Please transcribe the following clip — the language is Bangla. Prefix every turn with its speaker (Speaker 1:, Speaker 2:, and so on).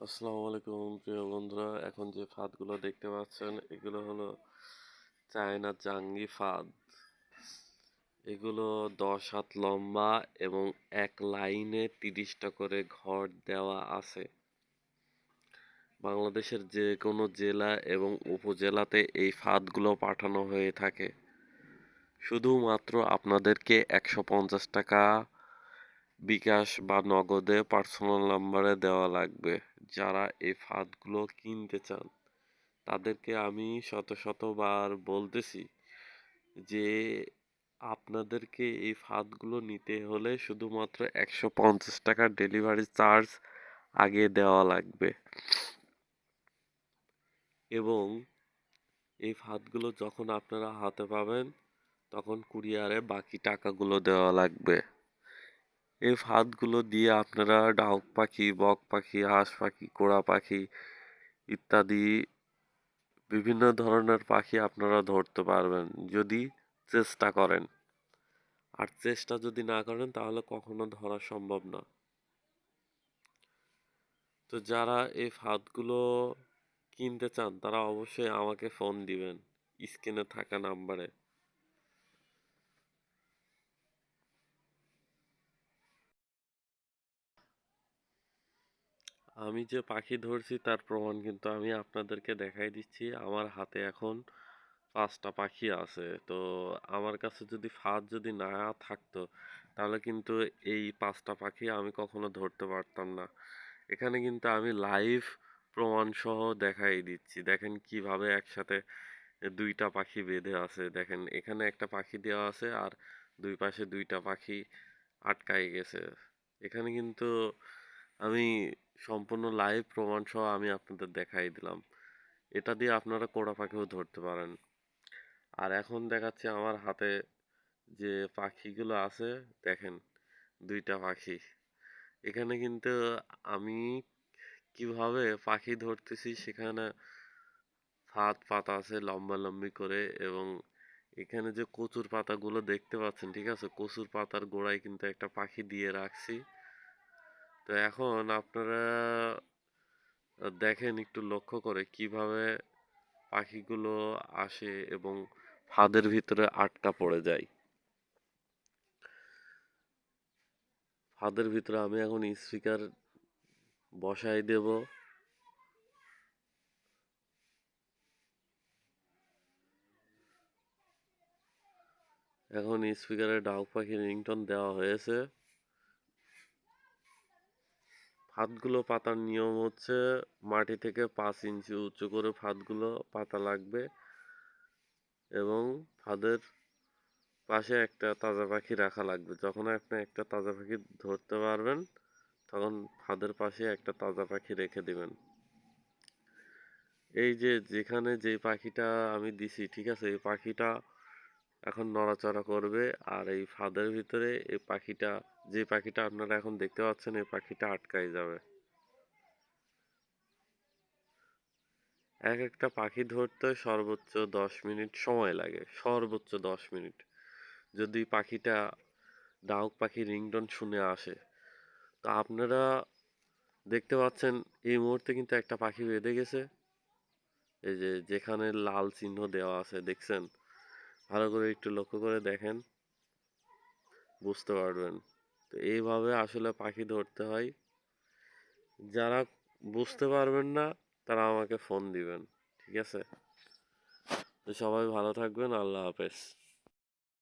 Speaker 1: আসসালামু আলাইকুম, প্রিয় বন্ধুরা। এখন যে ফাঁদগুলো দেখতে পাচ্ছেন, এগুলো হলো চায়না জাঙ্গি ফাঁদ। এগুলো দশ হাত লম্বা এবং এক লাইনে তিরিশটা করে ঘর দেওয়া আছে। বাংলাদেশের যে কোনো জেলা এবং উপজেলাতে এই ফাঁদগুলো পাঠানো হয়ে থাকে। শুধুমাত্র আপনাদেরকে একশো পঞ্চাশ টাকা বিকাশ বা নগদে পার্সোনাল নাম্বারে দেওয়া লাগবে। যারা এই ফাঁদগুলো কিনতে চান, তাদেরকে আমি শত শতবার বলতেছি যে, আপনাদেরকে এই ফাঁদগুলো নিতে হলে শুধুমাত্র একশো পঞ্চাশ টাকার ডেলিভারি চার্জ আগে দেওয়া লাগবে। এবং এই ফাঁদগুলো যখন আপনারা হাতে পাবেন, তখন কুরিয়ারে বাকি টাকাগুলো দেওয়া লাগবে। এই ফাঁদগুলো দিয়ে আপনারা ডাউক পাখি, বক পাখি, হাঁস পাখি, কোড়া পাখি ইত্যাদি বিভিন্ন ধরনের পাখি আপনারা ধরতে পারবেন যদি চেষ্টা করেন। আর চেষ্টা যদি না করেন তাহলে কখনো ধরা সম্ভব না। তো যারা এই ফাঁদগুলো কিনতে চান তারা অবশ্যই আমাকে ফোন দিবেন স্ক্রিনে থাকা নাম্বারে। আমি যে পাখি ধরছি তার প্রমাণ কিন্তু আমি আপনাদেরকে দেখাই দিচ্ছি। আমার হাতে এখন পাঁচটা পাখি আছে। তো আমার কাছে যদি ফাঁদ যদি না থাকতো, তাহলে কিন্তু এই পাঁচটা পাখি আমি কখনো ধরতে পারতাম না। এখানে কিন্তু আমি লাইভ প্রমাণ সহ দেখাই দিচ্ছি। দেখেন কীভাবে একসাথে দুইটা পাখি বেঁধে আছে। দেখেন এখানে একটা পাখি দেওয়া আছে আর দুই পাশে দুইটা পাখি আটকাই গেছে। এখানে কিন্তু আমি সম্পূর্ণ লাইভ প্রমাণ সহ আমি আপনাদের দেখাই দিলাম। এটা দিয়ে আপনারা কোড়া পাখিও ধরতে পারেন। আর এখন দেখাচ্ছে আমার হাতে যে পাখিগুলো আছে, দেখেন দুইটা পাখি। এখানে কিন্তু আমি কীভাবে পাখি ধরতেছি সেখানে ফাঁদ পাতা আছে লম্বা লম্বি করে এবং এখানে যে কচুর পাতাগুলো দেখতে পাচ্ছেন, ঠিক আছে? কচুর পাতার গোড়ায় কিন্তু একটা পাখি দিয়ে রাখছি। তো এখন আপনারা দেখেন একটু লক্ষ্য করে কীভাবে পাখিগুলো আসে এবং ফাঁদের ভিতরে আটকা পড়ে যায়। ফাঁদের ভিতরে আমি এখন স্পিকার বসাই দেব। এখন স্পিকারে ডাউক পাখির রিংটন দেওয়া হয়েছে। ফাঁদগুলো পাতার নিয়ম হচ্ছে মাটি থেকে পাঁচ ইঞ্চি উঁচু করে ফাঁদগুলো পাতা লাগবে এবং ফাঁদের পাশে একটা তাজা পাখি রাখা লাগবে। যখন আপনি একটা তাজা পাখি ধরতে পারবেন, তখন ফাঁদের পাশে একটা তাজা পাখি রেখে দিবেন। এই যে যেখানে যে পাখিটা আমি দিছি, ঠিক আছে? এই পাখিটা এখন নড়াচড়া করবে। আর এই ফাঁদের ভিতরে এই পাখিটা, যে পাখিটা আপনারা এখন দেখতে পাচ্ছেন, এই পাখিটা আটকাই যাবে। এক একটা পাখি ধরতে সর্বোচ্চ দশ মিনিট সময় লাগে, সর্বোচ্চ দশ মিনিট। যদি পাখিটা ডাউক পাখি রিংটন শুনে আসে। তো আপনারা দেখতে পাচ্ছেন, এই মুহূর্তে কিন্তু একটা পাখি বেঁধে গেছে। এই যে যেখানে লাল চিহ্ন দেওয়া আছে, দেখছেন? ভালো করে একটু লক্ষ্য করে দেখেন, বুঝতে পারবেন। তো এইভাবে আসলে পাখি ধরতে হয়। যারা বুঝতে পারবেন না, তারা আমাকে ফোন দিবেন, ঠিক আছে? তো সবাই ভালো থাকবেন, আল্লাহ হাফেজ।